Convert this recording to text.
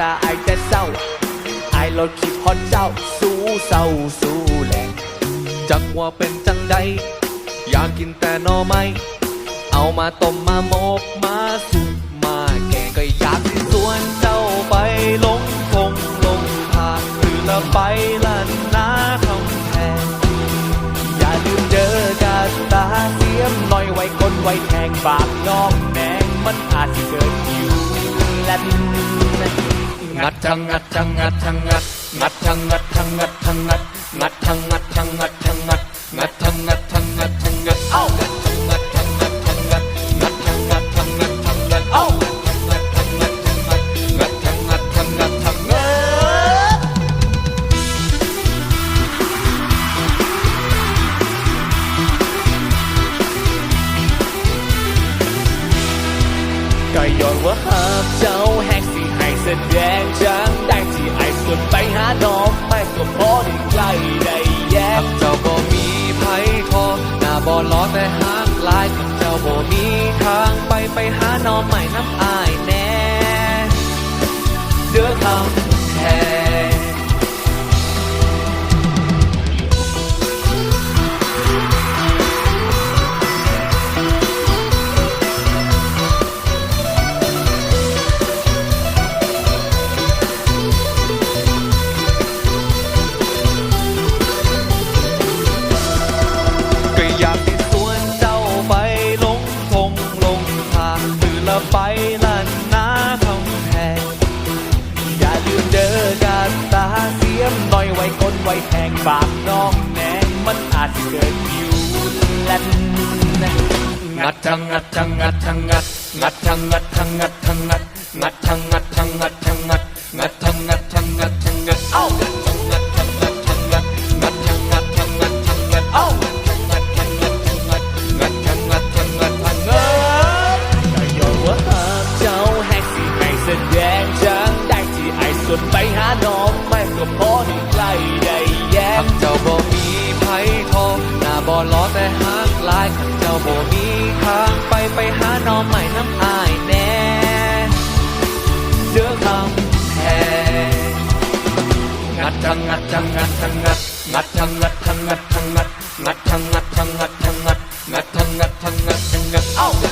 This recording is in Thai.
ตาไอแต่เศร้าไอายโลดคิดฮอดเจ้า สู้เศร้าสู้แหลงจักว่าเป็นจังใด อยากกินแต่หนอไม้เอามาต้มมาโมกมาสุกมาแกงก็อยากที่สวนเจ้าไปลงคงลงทางหรือละไปลันนาคำแพงอย่าลืมเจอกาตาเสียมหน่อยไว้คนไว้แทงปากยอมแดงมันอาจจะเกิดอยู่แลน งัดทังงัดทังงัดทังงัดงัดทังงัดทังงัดทังงัดงัดทังงัดทังงัดทังงัดงัดทังงัดทังงัดทังงัด ให้แสดงจังได้ที่ไอ้สุดไปหาน้องไม่ก็พอได้ใกล้ได้แยกเจ้าบ่มีไพ่ทอหน้าบ่ล้อแต่หากลายเจ้าบ่มีทางไปไปหาน้องใหม่น้ำอายแน่เดือคำ ไปลันนาคำแพงอย่าลืมเด้อกาตาเสียมหน่อยไว้คนไว้แทงฝากน้องแนงมันอาจเกิดอยู่แลนงัดทังงัดทังงัดทังงัดงัดทังงัดทังงัดทังงัดงัดทังงัด วนไปหาน้องไม่ก็พอได้ใกล้ได้แยกเจ้าบ่มีไผทองหน้าบ่ล้อแต่หางลายเจ้าบ่มีทางไปไปหาน้องใหม่น้ำอายแน่เดือคำแพงงัดทังงัดทังงัดทังงัดงัดทังงัดทังงัดทังงัดงัดทังงัดทังงัดทังงัดงัดทังงัดทังงัด